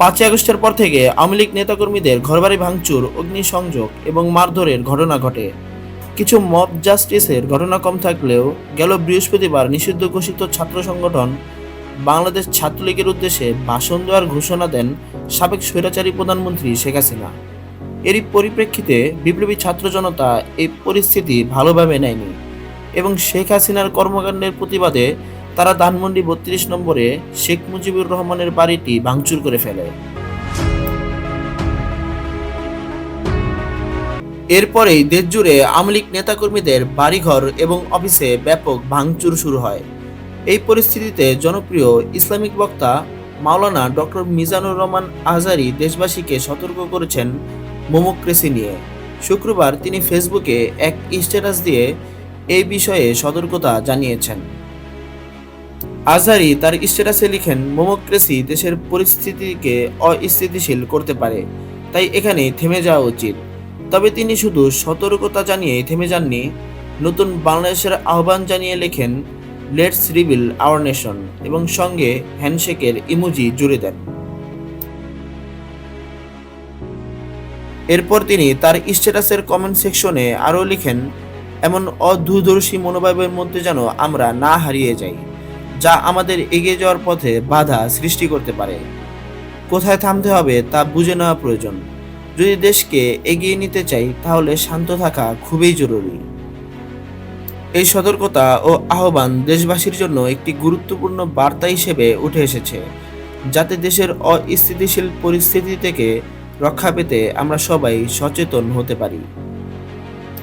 পাঁচই আগস্টের পর থেকে আওয়ামী লীগ নেতাকর্মীদের ঘরবাড়ি ভাঙচুর, অগ্নিসংযোগ এবং মারধরের ঘটনা ঘটে। কিছু মব জাস্টিসের ঘটনা কম থাকলেও গেল বৃহস্পতিবার নিষিদ্ধ ঘোষিত ছাত্র সংগঠন বাংলাদেশ ছাত্রলীগের উদ্দেশ্যে ভাষণ দেওয়ার ঘোষণা দেন সাবেক স্বৈরাচারী প্রধানমন্ত্রী শেখ হাসিনা। এরই পরিপ্রেক্ষিতে বিপ্লবী ছাত্র জনতা এই পরিস্থিতি ভালোভাবে নেয়নি এবং শেখ হাসিনার কর্মকাণ্ডের প্রতিবাদে তারা ধানমন্ডি বত্রিশ নম্বরে শেখ মুজিবুর রহমানের বাড়িটি ভাঙচুর করে ফেলে। এরপরেই দেশজুড়ে আওয়ামী লীগ নেতাকর্মীদের বাড়িঘর এবং অফিসে ব্যাপক ভাঙচুর শুরু হয়। এই পরিস্থিতিতে জনপ্রিয় ইসলামিক বক্তা মাওলানা ডক্টর মিজানুর রহমান আজারি দেশবাসীকে সতর্ক করেছেন মোমোক্রেসি নিয়ে। শুক্রবার তিনি ফেসবুকে এক স্ট্যাটাস দিয়ে এই বিষয়ে সতর্কতা জানিয়েছেন। আজহারি তার স্ট্যাটাসে লিখেন, মোমোক্রেসি দেশের পরিস্থিতিকে অস্থিতিশীল করতে পারে, তাই এখানে থেমে যাওয়া উচিত। তবে তিনি শুধু সতর্কতা জানিয়ে থেমে যাননি, নতুন বাংলাদেশের আহ্বান জানিয়ে লেখেন লেটস রিবিল আওয়ার নেশন এবং সঙ্গে হ্যান্ডশেকের ইমোজি জুড়ে দেন। এরপর তিনি তার স্ট্যাটাসের কমেন্ট সেকশনে আরও লিখেন, এমন অদূরদর্শী মনোভাবের মধ্যে যেন আমরা না হারিয়ে যাই। যা আমাদের এগিয়ে যাওয়ার পথে বাধা সৃষ্টি করতে পারে। কোথায় থামতে হবে তা বুঝে নেওয়া প্রয়োজন। যদি দেশকে এগিয়ে নিতে চাই, তাহলে শান্ত থাকা খুবই জরুরি। এই সতর্কতা ও আহ্বান দেশবাসীর জন্য একটি গুরুত্বপূর্ণ বার্তা হিসেবে উঠে এসেছে, যাতে দেশের অস্থিতিশীল পরিস্থিতি থেকে রক্ষা পেতে আমরা সবাই সচেতন হতে পারি।